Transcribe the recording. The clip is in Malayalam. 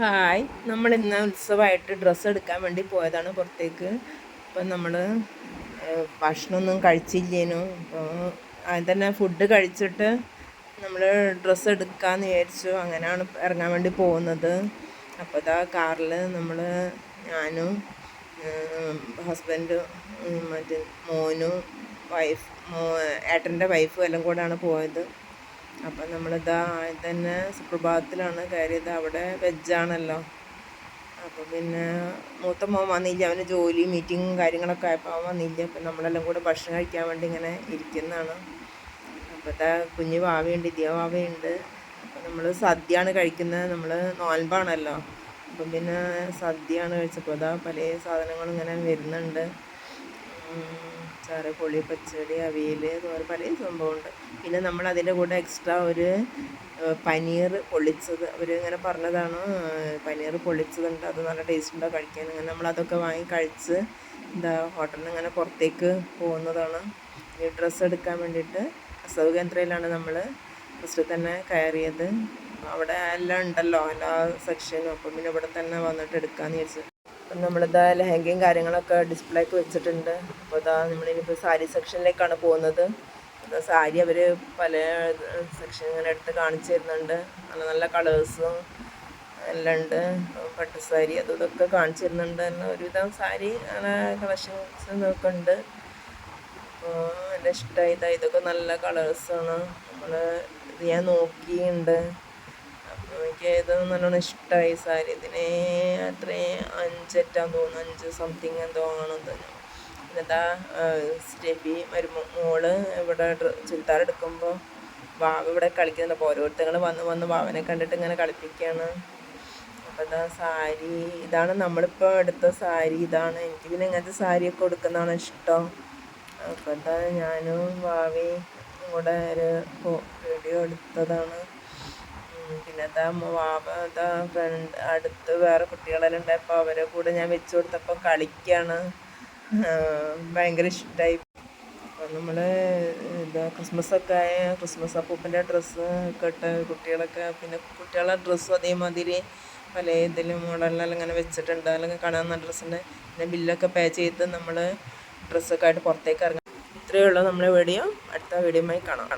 ഹായ്. നമ്മൾ ഇന്ന് ഉത്സവമായിട്ട് ഡ്രസ്സ് എടുക്കാൻ വേണ്ടി പോയതാണ് പുറത്തേക്ക്. അപ്പം നമ്മൾ ഭക്ഷണമൊന്നും കഴിച്ചില്ലേനു. അപ്പോൾ ആദ്യം തന്നെ ഫുഡ് കഴിച്ചിട്ട് നമ്മൾ ഡ്രസ്സ് എടുക്കാമെന്ന് വിചാരിച്ചു. അങ്ങനെയാണ് ഇറങ്ങാൻ വേണ്ടി പോകുന്നത്. അപ്പോൾ ഇതാ കാറിൽ നമ്മൾ ഞാനും ഹസ്ബൻഡും മറ്റേ മോനും വൈഫ് മോ ഏട്ടന്റെ വൈഫും എല്ലാം കൂടെയാണ് പോയത്. അപ്പം നമ്മളിതാ തന്നെ സുപ്രഭാതത്തിലാണ് കയറിയത്. അവിടെ വെജാണല്ലോ അപ്പോൾ പിന്നെ മൂത്ത മോൻ വന്നില്ല. അവന് ജോലി മീറ്റിങ്ങും കാര്യങ്ങളൊക്കെ ആയപ്പോൾ അവൻ വന്നില്ല. അപ്പം നമ്മളെല്ലാം കൂടെ ഭക്ഷണം കഴിക്കാൻ വേണ്ടി ഇങ്ങനെ ഇരിക്കുന്നതാണ്. അപ്പോൾ ഇതാ കുഞ്ഞ് വാവയുണ്ട് ഇതിയ വാവയുണ്ട്. അപ്പം നമ്മൾ സദ്യയാണ് കഴിക്കുന്നത്. നമ്മൾ നോൻപാണല്ലോ അപ്പം പിന്നെ സദ്യയാണ് കഴിച്ചപ്പോൾ അതാ പല സാധനങ്ങളും ഇങ്ങനെ വരുന്നുണ്ട്. അച്ചാറ് പുളി പച്ചടി അവിയൽ അതുപോലെ പല സംഭവമുണ്ട്. പിന്നെ നമ്മൾ അതിന്റെ കൂടെ എക്സ്ട്രാ ഒരു പനീർ പൊള്ളിച്ചത് ഇങ്ങനെ പറഞ്ഞതാണ്. പനീർ പൊള്ളിച്ചതുണ്ട്. അത് നല്ല ടേസ്റ്റ് ഉണ്ടോ കഴിക്കാൻ? അങ്ങനെ നമ്മൾ അതൊക്കെ വാങ്ങി കഴിച്ച് എന്താ ഹോട്ടലിൽ നിന്ന് ഇങ്ങനെ പുറത്തേക്ക് പോകുന്നതാണ്. ഡ്രസ്സ് എടുക്കാൻ വേണ്ടിയിട്ട് അസവ് കേന്ദ്രയിലാണ് നമ്മൾ ഫസ്റ്റ് തന്നെ കയറിയത്. അവിടെ എല്ലാം ഉണ്ടല്ലോ എല്ലാ സെക്ഷനും അപ്പം പിന്നെ ഇവിടെ തന്നെ വന്നിട്ട് എടുക്കാമെന്ന് വിചാരിച്ചു. അപ്പം നമ്മളിതാ ലെഹങ്കയും കാര്യങ്ങളൊക്കെ ഡിസ്പ്ലേക്ക് വെച്ചിട്ടുണ്ട്. അപ്പോൾ ഇതാ നമ്മളിനിപ്പോൾ സാരി സെക്ഷനിലേക്കാണ് പോകുന്നത്. അതാ സാരി അവർ പല സെക്ഷൻ ഇങ്ങനെ എടുത്ത് കാണിച്ചു തരുന്നുണ്ട്. നല്ല നല്ല കളേഴ്സും എല്ലാം ഉണ്ട്. പട്ട് സാരി അതും ഇതൊക്കെ കാണിച്ചു തരുന്നുണ്ട്. ഒരുവിധം സാരി അങ്ങനെ കളക്ഷൻസ് ഒക്കെ ഉണ്ട്. അപ്പോൾ എന്റെ ഇഷ്ടമായി ഇതാ ഇതൊക്കെ നല്ല കളേഴ്സാണ്. നമ്മൾ ഇത് ഞാൻ നോക്കിയുണ്ട്. എനിക്ക് ഇത് നല്ലോണം ഇഷ്ടമായി സാരി. ഇതിന് അത്രയും അഞ്ചെറ്റാന്ന് തോന്നുന്നു. അഞ്ച് സംതിങ് എന്തോ ആണെന്ന് എന്നിട്ടാ സ്റ്റെഫി വരുമ്പോൾ മോൾ ഇവിടെ ചുരിദാർ എടുക്കുമ്പോൾ വാവ ഇവിടെ കളിക്കുന്നുണ്ട്. അപ്പോൾ ഓരോരുത്തങ്ങൾ വന്ന് വന്ന് വാവനെ കണ്ടിട്ട് ഇങ്ങനെ കളിപ്പിക്കുകയാണ് അപ്പോൾ ഇതാ സാരി ഇതാണ് നമ്മളിപ്പോൾ എടുത്ത സാരി ഇതാണ്. എനിക്ക് പിന്നെ ഇങ്ങനത്തെ സാരിയൊക്കെ കൊടുക്കുന്നതാണ് ഇഷ്ടം. അപ്പോൾ ഇതാ ഞാനും ഭാവി കൂടെ ഒരു വീഡിയോ എടുത്തതാണ്. പിന്നെ അതാ അതാ ഫ്രണ്ട് അടുത്ത് വേറെ കുട്ടികളെല്ലാം ഉണ്ടായപ്പോൾ അവരെ കൂടെ ഞാൻ വെച്ച് കൊടുത്തപ്പോൾ കളിക്കാണ്. ഭയങ്കര ഇഷ്ടമായി അപ്പം നമ്മൾ എന്താ ക്രിസ്മസൊക്കെ ആയ ക്രിസ്മസ് അപ്പൂപ്പന്റെ ഡ്രസ്സ് ഒക്കെ ഇട്ട് കുട്ടികളൊക്കെ പിന്നെ കുട്ടികളുടെ ഡ്രസ്സും അതേമാതിരി പല ഇതിലും മോഡലിലെല്ലാം ഇങ്ങനെ വെച്ചിട്ടുണ്ട്. അല്ലെങ്കിൽ കാണാൻ നല്ല ഡ്രസ്സുണ്ട് പിന്നെ ബില്ലൊക്കെ പേ ചെയ്ത് നമ്മൾ ഡ്രസ്സൊക്കെ ആയിട്ട് പുറത്തേക്ക് ഇറങ്ങാം. ഇത്രയേ ഉള്ളൂ നമ്മളെ വീഡിയോ. അടുത്ത വീഡിയോയുമായി കാണാം.